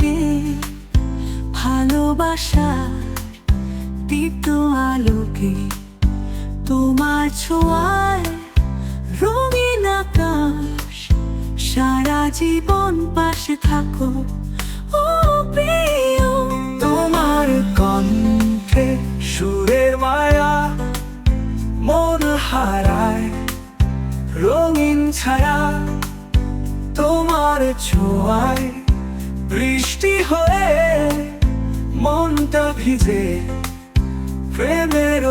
লোকে ভালোবাসার দীপ্ত আলোকে। তোমার ছোঁয়ায় রঙিন আকাশ, সারা জীবন পাশে থাকো। ও প্রিয়, তোমার কণ্ঠে সুরের মায়া মন হারায়। রঙিন ছায়া তোমার ছোঁয়ায় বৃষ্টি হয়ে মনটা ভিজে প্রেমের